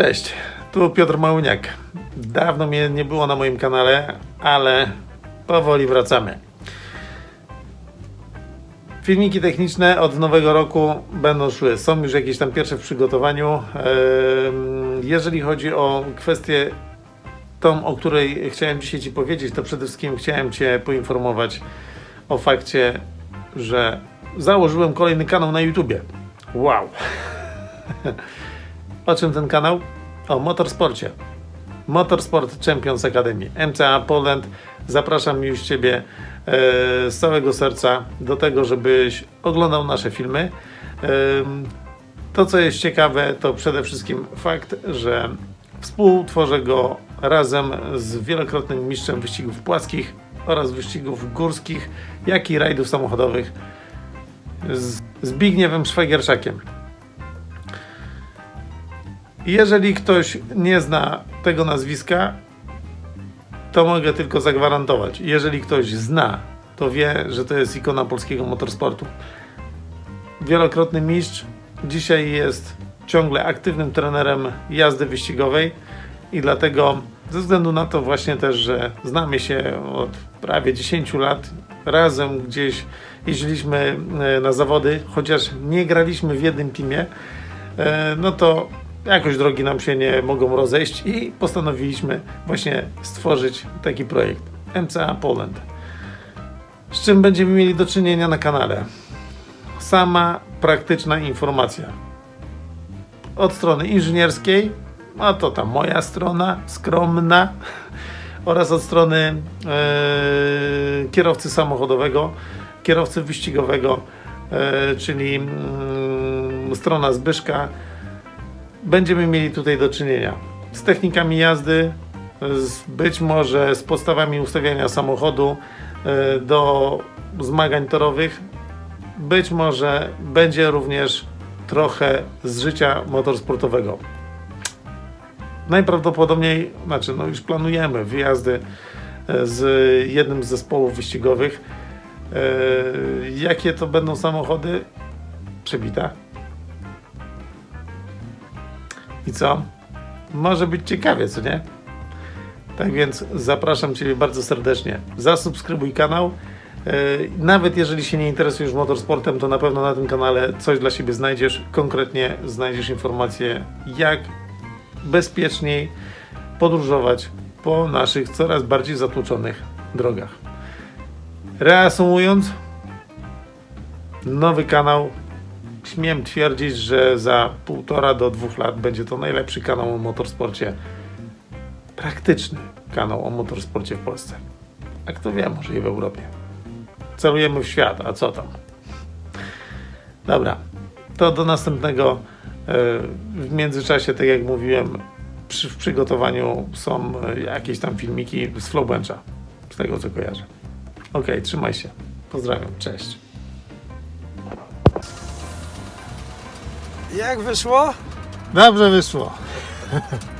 Cześć, tu Piotr Małyniak. Dawno mnie nie było na moim kanale, ale powoli wracamy. Filmiki techniczne od nowego roku będą szły. Są już jakieś tam pierwsze w przygotowaniu. Jeżeli chodzi o kwestię tą, o której chciałem dzisiaj Ci powiedzieć, to przede wszystkim chciałem Cię poinformować o fakcie, że założyłem kolejny kanał na YouTubie. Wow! O czym ten kanał? O motorsporcie. Motorsport Champions Academy. MCA Poland. Zapraszam już Ciebie e, z całego serca do tego, żebyś oglądał nasze filmy. Em, To, co jest ciekawe, to przede wszystkim fakt, że współtworzę go razem z wielokrotnym mistrzem wyścigów płaskich oraz wyścigów górskich, jak i rajdów samochodowych z Zbigniewem Szwagierszakiem. Jeżeli ktoś nie zna tego nazwiska, to mogę tylko zagwarantować. Jeżeli ktoś zna, to wie, że to jest ikona polskiego motorsportu. Wielokrotny mistrz, dzisiaj jest ciągle aktywnym trenerem jazdy wyścigowej i dlatego ze względu na to właśnie też, że znamy się od prawie 10 lat, razem gdzieś jeździliśmy e, na zawody, chociaż nie graliśmy w jednym teamie, e, no to jakoś drogi nam się nie mogą rozejść i postanowiliśmy właśnie stworzyć taki projekt MCA Poland. Z czym będziemy mieli do czynienia na kanale? Sama praktyczna informacja. Od strony inżynierskiej, a to ta moja strona, skromna, oraz od strony e, kierowcy samochodowego, kierowcy wyścigowego, e, czyli mm, strona Zbyszka, będziemy mieli tutaj do czynienia z technikami jazdy, z, być może z podstawami ustawiania samochodu e, do zmagań torowych. Być może będzie również trochę z życia motorsportowego. Najprawdopodobniej, znaczy no już planujemy wyjazdy e, z jednym z zespołów wyścigowych. E, Jakie to będą samochody? Przebita. I co? Może być ciekawie, co nie? Tak więc zapraszam Ciebie bardzo serdecznie. Zasubskrybuj kanał. E, Nawet jeżeli się nie interesujesz motorsportem, to na pewno na tym kanale coś dla siebie znajdziesz. Konkretnie znajdziesz informacje, jak bezpieczniej podróżować po naszych coraz bardziej zatłoczonych drogach. Reasumując, nowy kanał śmiem twierdzić, że za półtora do dwóch lat będzie to najlepszy kanał o motorsporcie. Praktyczny kanał o motorsporcie w Polsce. A kto wie, może i w Europie. Celujemy w świat, a co tam? Dobra, to do następnego. E, W międzyczasie, tak jak mówiłem, przy, w przygotowaniu są e, jakieś tam filmiki z Flowbencha, z tego co kojarzę. Okej, trzymaj się. Pozdrawiam, cześć. Jak wyszło? Dobrze wyszło.